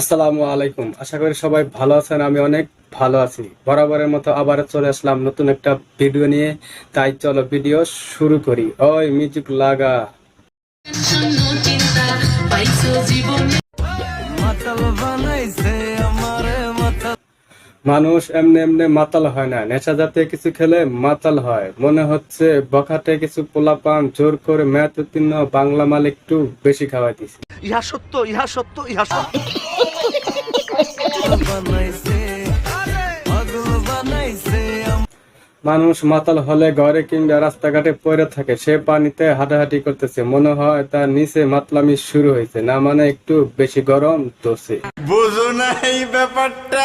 আসসালামু আলাইকুম। আশা করি সবাই ভালো আছেন আমি অনেক ভালো আছি। বরাবরের মতো আবার চলে আসলাম নতুন একটা ভিডিও নিয়ে। তাই চলো ভিডিও শুরু করি। ওই মিউজিক লাগা। মানুষ এমনি এমনি মাতাল হয় না। নেশা জাতীয় কিছু খেলে মাতাল হয়। মনে হচ্ছে বখাটে কিছু পোলাপান জোর করে ম্যাথ উত্তীর্ণ বাংলা মাল একটু বেশি খাওয়াই দিছে ইহা সত্য ইহা সত্য ইহা সত্য। মানুষ মাতাল হলে ঘরে কিংবা রাস্তাঘাটে পড়ে থাকে, সে পানিতে হাঁটাহাঁটি করতেছে। মনে হয় তার নিচে মাতলামি শুরু হয়েছে, না মানে একটু বেশি গরম দোষে বুঝো না এই ব্যাপারটা।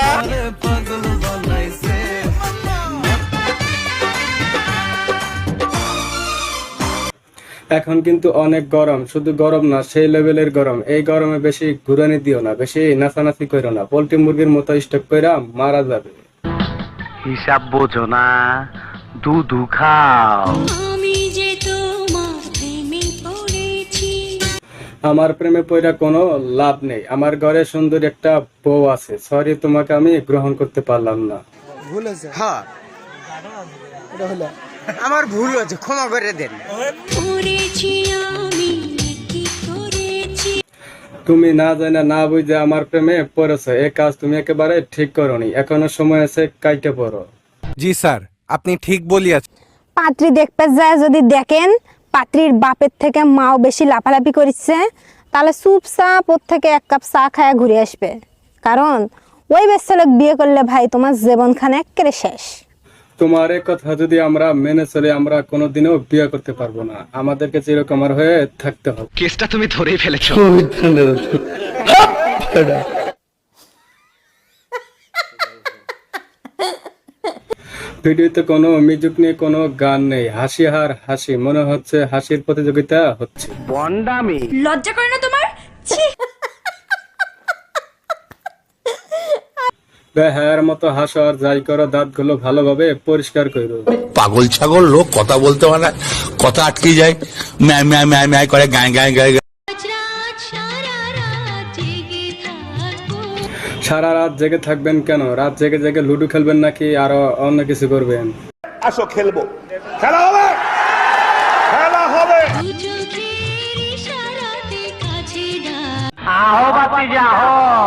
এখন কিন্তু অনেক গরম শুধু গরম না সেই লেভেলের গরম। এই গরমে বেশি ঘুরানি দিও না বেশি নাচানাচি করো না। পোলট্রি মুরগির মতো স্টক কইরা মারা যাবে। হিসাব বোঝো না দুধু খাও। আমার প্রেমে পইরা কোনো লাভ নেই। আমার ঘরে সুন্দর একটা বউ আছে। সরি তোমাকে আমি গ্রহণ করতে পারলাম না। ভুল হয়েছে হ্যাঁ। এটা হলো। আমার ভুল হয়েছে ক্ষমা করে দেন। পড়েছি আমি কি করেছি? তুমি না জানা না বুঝে আমার প্রেমে পড়েছো। এই কাজ তুমি একেবারে ঠিক করনি। এখনও সময় আছে কাইটে পড়ো। জি স্যার আপনি ঠিক বলিয়াছেন পাত্রী দেখতে যায় যদি দেখেন পাত্রীর বাপের থেকে মাও বেশি লাফালাফি করিচ্ছে তাহলে চুপচাপ ওর থেকে এক কাপ চা খায়া ঘুরে আসবে। কারণ ওই বেশ্যালক বিয়ে করলে ভাই তোমার জীবনখানে একেবারে শেষ। তোমার কথা যদি আমরা মেনে চলে আমরা কোনোদিনও বিয়ে করতে পারব না। আমাদেরকে চিরকমার হয়ে থাকতে হবে। কেসটা তুমি ধরেই ফেলেছো। ভিডিওতে কোনো মিউজিক নিয়ে কোনো গান নেই। হাসি হার হাসি। মনে হচ্ছে হাসির প্রতিযোগিতা হচ্ছে। বন্ডামি। লজ্জা করে না তোমার? হ্যার মতো হাসো আর যাই করো দাঁতগুলো ভালোভাবে পরিষ্কার করো পাগল ছাগল লোক কথা বলতে পারে না কথা আটকে যায়। ম্যায় ম্যায় ম্যায় ম্যায় করে গায়ে গায়ে গায়ে সারা রাত জেগে থাকবেন কেন? রাত জেগে জেগে লুডো খেলবেন নাকি আরও অন্য কিছু করবেন? আসো খেলব। খেলা হবে! খেলা হবে! আহো বাতি যাও